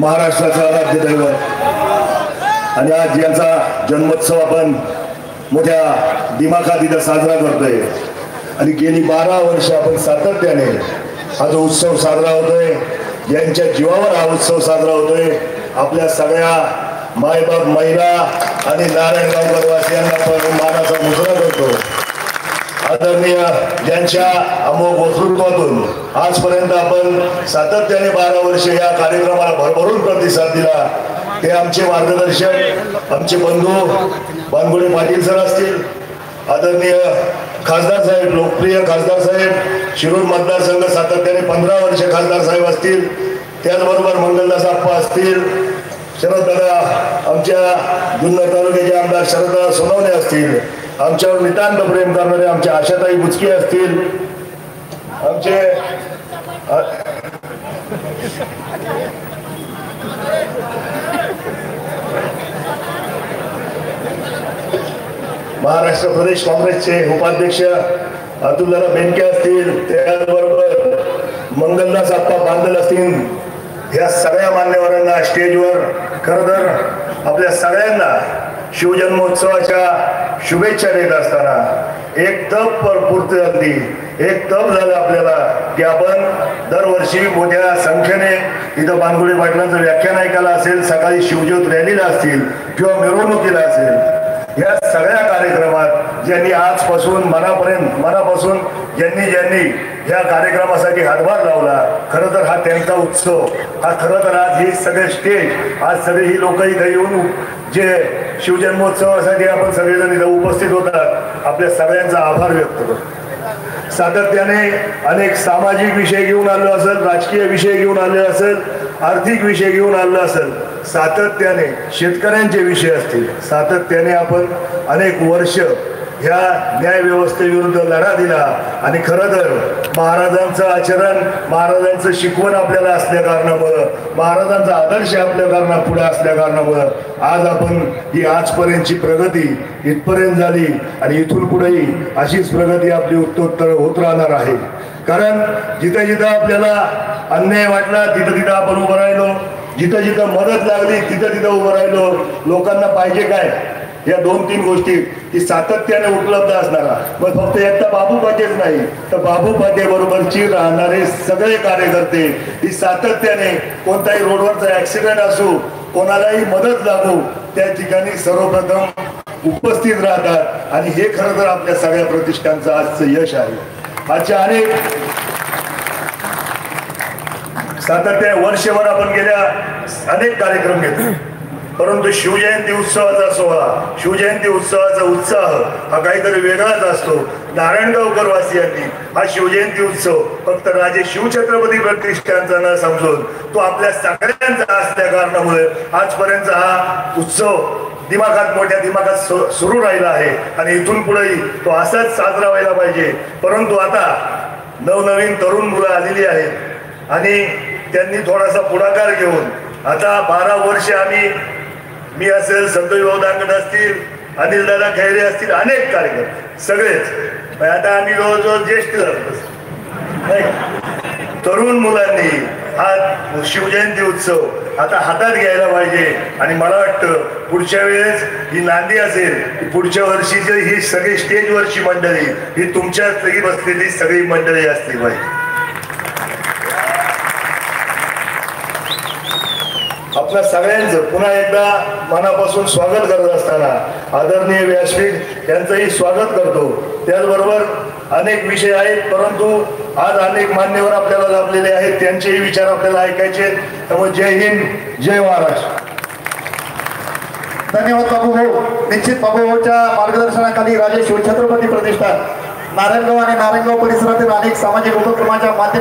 महाराष्ट्राचा राज्य दैवत आणि आज यांचा जन्मोत्सव आपण मोठ्या दिमाखात इथं साजरा करतोय. आणि गेली बारा वर्ष आपण सातत्याने हा जो उत्सव साजरा होतोय यांच्या जीवावर हा उत्सव साजरा होतोय. आपल्या सगळ्या मायबाप महिला आणि नारायणगावकर पण मानाचा मुजरा करतो. आदरणीय ज्यांच्या अमोघ वक्तृत्वातून आजपर्यंत आपण सातत्याने बारा वर्ष या कार्यक्रमाला भरभरून प्रतिसाद दिला. ते आमचे मार्गदर्शक आमचे बंधू बानगुडे पाटील सर असतील आदरणीय खासदार साहेब लोकप्रिय खासदार साहेब शिरूर मतदारसंघ सातत्याने पंधरा वर्ष खासदार साहेब असतील त्याचबरोबर मंगलदास आप्पा असतील शरददादा आमच्या जुन्नर तालुक्याचे आमदार शरददादा सोनवणे असतील आमच्यावर नितांत प्रेम करणारे आमच्या आशाताई बुचके असतील आमचे महाराष्ट्र प्रदेश काँग्रेसचे उपाध्यक्ष अतुलदादा बेनके असतील त्याचबरोबर मंगलदास आप्पा बांधल असतील. या सगळ्या मान्यवरांना स्टेजवर खर तर आपल्या सगळ्यांना शिवजन्मोत्सवाच्या शुभेच्छा देत असताना एक तप पर पूर्ती झाली एक तप झालं आपल्याला. की आपण दरवर्षी मोठ्या संख्येने इथं बानगुडी पाटलांचं व्याख्यान ऐकायला असेल सकाळी शिवज्योत रॅलीला असतील किंवा मिरवणुकीला असेल या सगळ्या कार्यक्रमात ज्यांनी आजपासून मनापर्यंत मनापासून ज्यांनी ज्यांनी या कार्यक्रमासाठी हातभार लावला. खरं तर हा त्यांचा उत्सव हा खरं तर आज ही सगळे स्टेज आज सगळे ही लोक इथं येऊन जे शिवजन्मोत्सवासाठी आपण सगळेजण इथं उपस्थित होतात आपल्या सगळ्यांचा आभार व्यक्त करतो. सातत्याने अनेक सामाजिक विषय घेऊन आलो असेल राजकीय विषय घेऊन आले असेल आर्थिक विषय घेऊन आलो असेल सातत्याने शेतकऱ्यांचे विषय असतील सातत्याने आपण अनेक वर्ष ह्या न्यायव्यवस्थेविरुद्ध लढा दिला. आणि खरं तर महाराजांचं आचरण महाराजांचं शिकवण आपल्याला असल्या कारणामुळं महाराजांचा आदर्श आपल्या कारणा पुढे असल्या कारणामुळं आज आपण ही आजपर्यंतची प्रगती इथपर्यंत झाली आणि इथून पुढेही अशीच प्रगती आपली उत्तरोत्तर होत राहणार आहे. कारण जिथं जिथं आपल्याला अन्याय वाटला तिथं तिथं आपण उभं राहिलो. जिथं जिथं मदत लागली तिथं तिथं उभं राहिलो. लोकांना पाहिजे काय? या दोन तीन गोष्टी की सातत्याने उपलब्ध असणारा. मग फक्त एकदा बाबू पाटेच नाही तर बाबू पाटे बरोबरची राहणारे सगळे कार्यकर्ते ही सातत्याने कोणताही रोडवरचा ऍक्सिडेंट असो कोणालाही मदत लागू त्या ठिकाणी सर्वप्रथम उपस्थित राहतात. आणि हे खरं तर आपल्या सगळ्या प्रतिष्ठानचं आजचं यश आहे. आजच्या अनेक सातत्या वर्षभर आपण गेल्या अनेक कार्यक्रम घेतो परंतु शिवजयंती उत्सवाचा सोहळा शिवजयंती उत्सवाचा उत्साह हा काहीतरी वेगळाच असतो. नारायणगावकर वासियांनी हा शिवजयंती उत्सव फक्त राजे शिवछत्रपती प्रतिष्ठानचा न समजून तो आपल्या सगळ्यांचा असल्या कारणामुळे आजपर्यंत हा उत्सव दिमागात मोठ्या दिमागात सु- सुरू राहिला आहे. आणि इथून पुढेही तो असाच साजरा व्हायला पाहिजे. परंतु आता नवनवीन तरुण मुलं आलेली आहेत. आणि त्यांनी थोडासा पुढाकार घेऊन आता बारा वर्ष आम्ही मी असेल संतोष भाऊ दांगट असतील अनिल दादा खैरे असतील अनेक कार्यकर्ते सगळेच. आता आम्ही जवळजवळ ज्येष्ठ झालो तरुण मुलांनी हा शिवजयंती उत्सव आता हातात घ्यायला पाहिजे. आणि मला वाटतं पुढच्या वेळेस ही नांदी असेल की पुढच्या वर्षीची ही सगळी स्टेजवरची मंडळी ही तुमच्या सगळी बसलेली सगळी मंडळी असली पाहिजे. आपल्या सगळ्यांचं पुन्हा एकदा मनापासून स्वागत करत असताना आदरणीय व्यासपीठ यांचंही स्वागत करतो. त्याचबरोबर अनेक विषय आहेत परंतु आज अनेक मान्यवर आपल्याला लाभलेले आहेत त्यांचेही विचार आपल्याला ऐकायचे त्यामुळे जय हिंद जय महाराष्ट्र. धन्यवाद बाबू भाऊ. निश्चित बाबू भाऊच्या मार्गदर्शनाखाली राजे शिवछत्रपती प्रतिष्ठान. नारायणगाव आणि नारायणगाव परिसरातील अनेक सामाजिक उपक्रमाच्या माध्यमातून